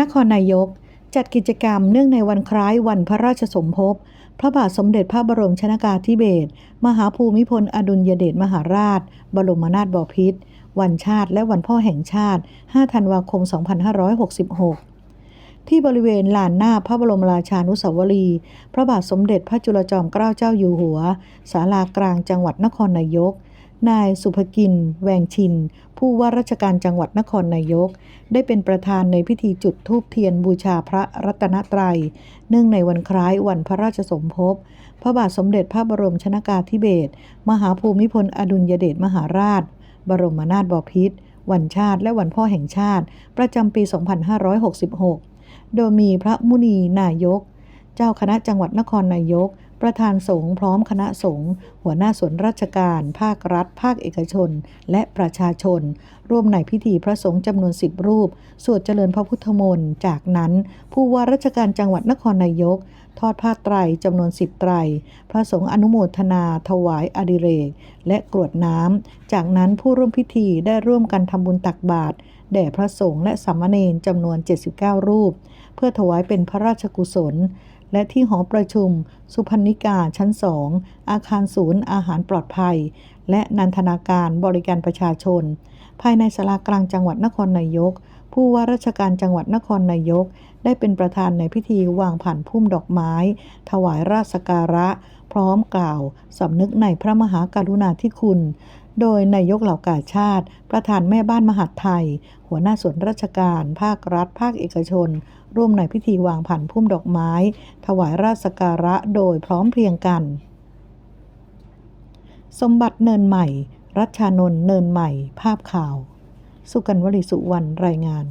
นครนายก จัดกิจกรรมเนื่องในวันคล้ายวันพระราชสมภพ พระบาทสมเด็จพระบรมชนากาธิเบศร มหาภูมิพล อดุลยเดชมหาราช บรมนาถบพิตร วันชาติและวันพ่อแห่งชาติ 5 ธันวาคม 2566ที่บริเวณลานหน้าพระบรมราชานุสาวรีย์พระบาทสมเด็จพระจุลจอมเกล้าเจ้าอยู่หัว ศาลากลางจังหวัดนครนายก นายสุภกิน แวงชิน ผู้ว่าราชการจังหวัดนครนายก ได้เป็นประธานในพิธีจุดธูปเทียนบูชาพระรัตนตรัย เนื่องในวันคล้ายวันพระราชสมภพ พระบาทสมเด็จพระบรมชนากาธิเบศร มหาภูมิพลอดุลยเดชมหาราช บรมนาถบพิตร วันชาติและวันพ่อแห่งชาติ ประจำปี 2566 โดยมีพระมุนีนายก เจ้าคณะจังหวัดนครนายก ประธานสงฆ์พร้อมคณะสงฆ์หัวหน้าส่วนราชการ ภาครัฐ ภาคเอกชน และประชาชน ร่วมในพิธีพระสงฆ์จำนวนสิบรูป สวดเจริญพระพุทธมนต์ จากนั้น ผู้ว่าราชการจังหวัดนครนายก ทอดผ้าไตรจำนวนสิบไตร พระสงฆ์อนุโมทนา ถวายอดิเรก และกรวดน้ำ จากนั้นผู้ร่วมพิธีได้ร่วมกันทำบุญตักบาตร แด่พระสงฆ์และสามเณรจำนวน 79 รูป เพื่อถวายเป็นพระราชกุศล และที่หอประชุม สุพรรณิกาชั้นสองอาคารศูนย์อาหารปลอดภัย และนันทนาการบริการประชาชน ภายในศาลากลางจังหวัดนครนายก ผู้ว่าราชการจังหวัดนครนายก ได้เป็นประธานในพิธีวางผ่านพุ่มดอกไม้ ถวายราชกการะ พร้อมกล่าวสำนึกในพระมหากรุณาธิคุณ โดยนายกเหล่ากาชาติ ประธานแม่บ้านมหาดไทย หัวหน้าส่วนราชการ ภาครัฐ ภาคเอกชน ร่วมในพิธีวางผ่านพุ่มดอกไม้ ถวายราชการะโดยพร้อมเพรียงกัน สมบัติเนินใหม่ รัชชานนท์เนินใหม่ ภาพข่าว สุกันวลิสุวรรณรายงาน